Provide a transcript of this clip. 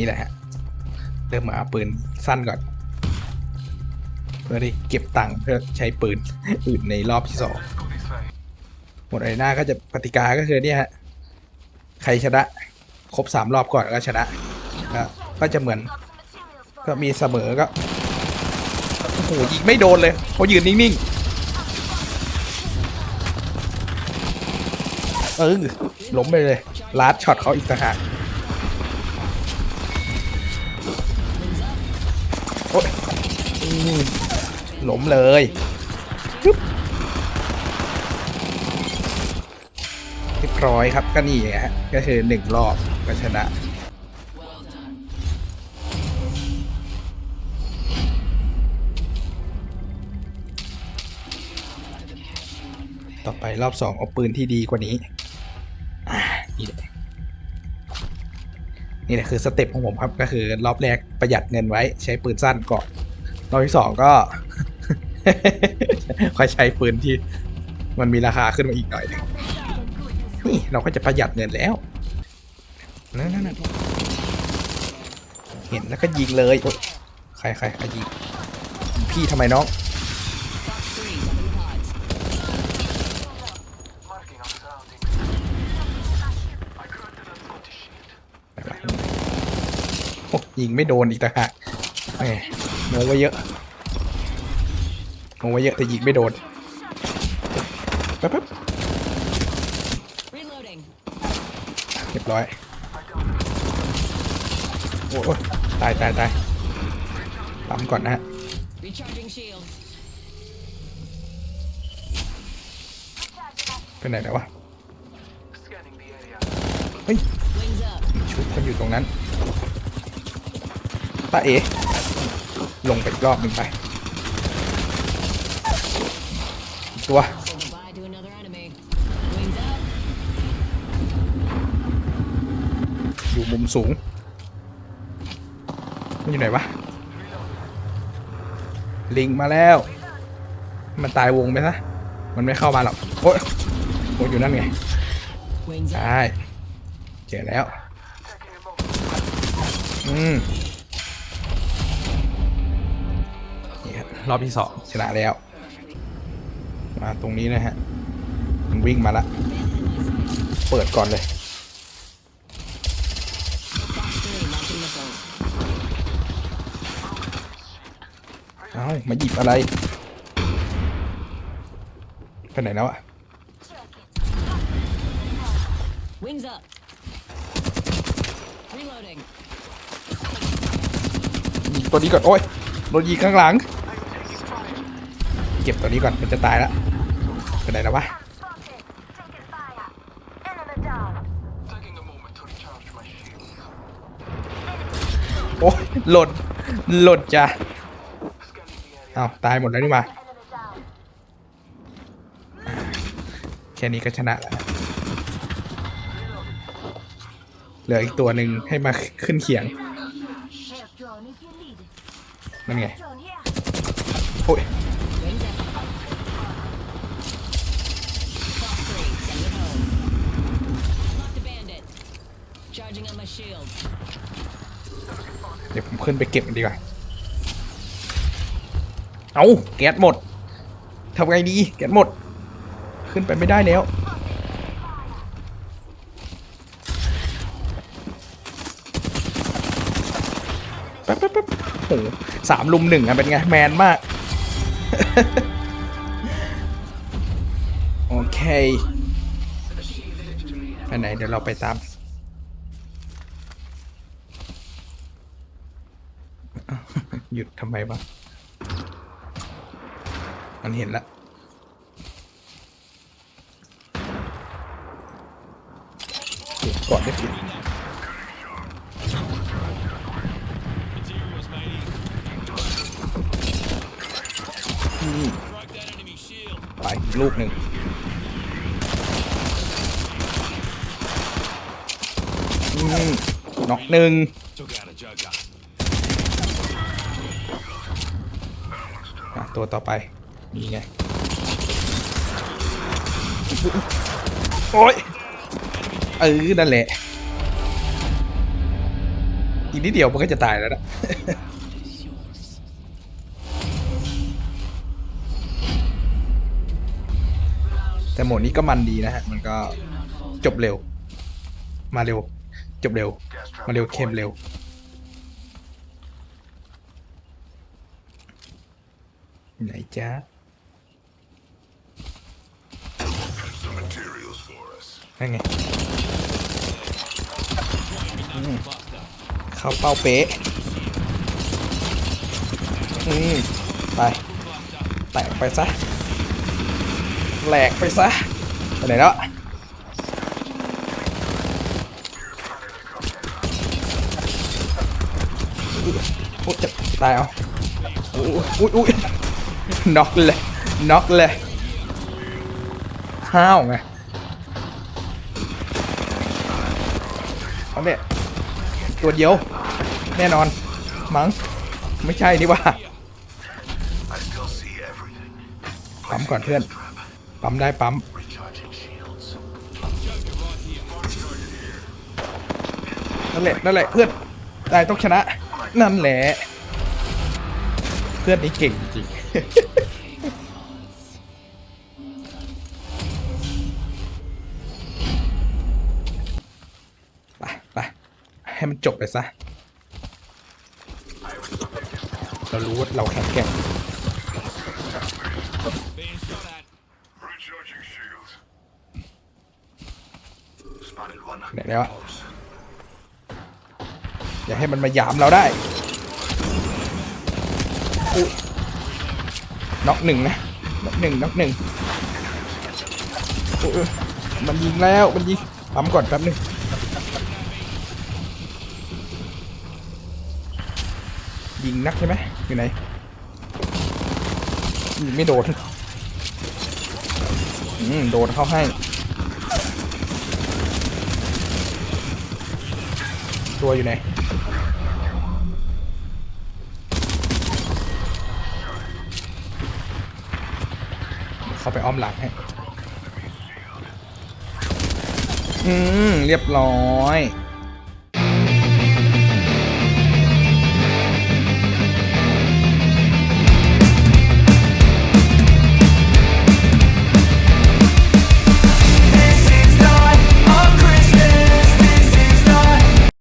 นี่แหละฮะ เริ่มมาเอาปืนสั้นก่อน เพื่อได้เก็บตังค์เพื่อใช้ปืนอื่นในรอบที่สองหมดไอหน้าก็จะปฏิกาก็คือเนี่ยฮะ ใครชนะ ครบสามรอบก่อนก็ชนะก็ก็จะเหมือน ก็มีเสมอก็โอ้โหยิงไม่โดนเลยเขายืนนิ่งๆเออล้มไปเลย ลาดช็อตเขาอีกต่างหาก อืมล้มเลยจึ๊บเรียบร้อยครับก็นี่ฮะก็คือหนึ่งรอบก็ชนะต่อไปรอบสองเอาปืนที่ดีกว่านี้อ่านี่แหละนี่แหละคือสเต็ปของผมครับก็คือรอบแรกประหยัดเงินไว้ใช้ปืนสั้นก่อน รอบที่สองก็ ค่อยใช้ปืนที่มันมีราคาขึ้นมาอีกหน่อยหนึงนี่เราก็จะประหยัดเงินแล้วนั่นนั่นเห็นแล้วก็ยิงเลยโอ๊ยใครใครใครยิงพี่ทำไมน้องยิงไม่โดนอีกต่างหาก แหมโมไว้เยอะโมไว้เยอะแต่ยิงไม่โดนแป๊บแป๊บ Reloading. เรียบร้อยโอ้ยโอ้ยตายตายตายปั๊มก่อนนะฮะ Recharging shields. ไปไหนแล้ววะเฮ้ย Wings up. ชุดมันอยู่ตรงนั้นตาเอ ลงไปอีกรอบหนึ่งไปอีกตัว Say goodbye to another enemy. Wings up. อยู่มุมสูง มันอยู่ไหนวะ ลิงมาแล้ว มันตายวงไปซะ มันไม่เข้ามาหรอก โอ๊ยโอ้ยอยู่นั่นไง Wings up. ได้เจอแล้ว อืม รับรอบที่สองชนะแล้ว มาตรงนี้นะฮะมันวิ่งมาละ เปิดก่อนเลย Fox 3 launching missiles. เอ้ามาหยิบอะไรไปไหนแล้วอะ Wings up. Reloading. ยิงตัวนี้ก่อน โอ้ยโดนยิงข้างหลังเก็บตัวนี้ก่อนมันจะตายแล้วไปไหนแล้ววะ Taking fire. Enemy down. Taking a moment to recharge my shield. โอ้ยหล่นหล่นจ้ะ Scanning the area. อ้าวตายหมดแล้วนี่หว่า Enemy down. แค่นี้ก็ชนะแล้วเหลืออีกตัวหนึ่งให้มาขึ้นเขียง Help drone if you need it. นั่นไง Drone here. โอ้ย Wings up. Fox 3, send it home. Locked a bandit. Charging on my shield. เดี๋ยวผมขึ้นไปเก็บมันดีกว่า เอาแก๊สหมดทำไงดี แก๊สหมด ขึ้นไปไม่ได้แล้ว แป๊บแป๊บแป๊บ โอ้โหสามลุมหนึ่งอะเป็นไง แมนมาก โอเค ไปไหน เดี๋ยวเราไปตามหยุดทำไมวะมันเห็นแล้วก่อนได้ อีกลูกหนึ่งน็อกหนึ่งตัวต่อไปนี่ไง โอ้ยเออนั่นแหละ อีกนิดเดียวมันก็จะตายแล้วนะ แต่โหมดนี้ก็มันดีนะฮะ มันก็จบเร็ว มาเร็ว จบเร็ว มาเร็วเข้มเร็ว ไหนจ๊ะนั่นไง เข้าเป้าเป๊ะ อืมไป แตกไปซะ แหลกไปซะไปไหนแล้วอุ๊ยจะตายเอาอุ๊ยอุ๊ยอุ๊ยน็อกเลยน็อกเลยห้าวไงเอาเนี่ยตัวเดียว แน่นอน มั้ง ไม่ใช่นี่ว่าปั๊มก่อนเพื่อน ปั๊มได้ปั๊มนั่นแหละนั่นแหละเพื่อนได้ต้องชนะ นั่นแหละ เพื่อนนี่เก่งจริงไปไปให้มันจบไปซะเรารู้ว่าเราแข็งแกร่ง ไหนแล้วอะอย่าให้มันมาหยามเราได้น็อกหนึ่งนะน็อกหนึ่งน็อกหนึ่งมันยิงแล้วมันยิงปั๊มก่อนแป๊บหนึงยิงนักใช่ไหมอยู่ไหนยิงไม่โดนโดนเข้าให้ ตัวอยู่ไหนเข้าไปอ้อมหลังให้อืม เรียบร้อย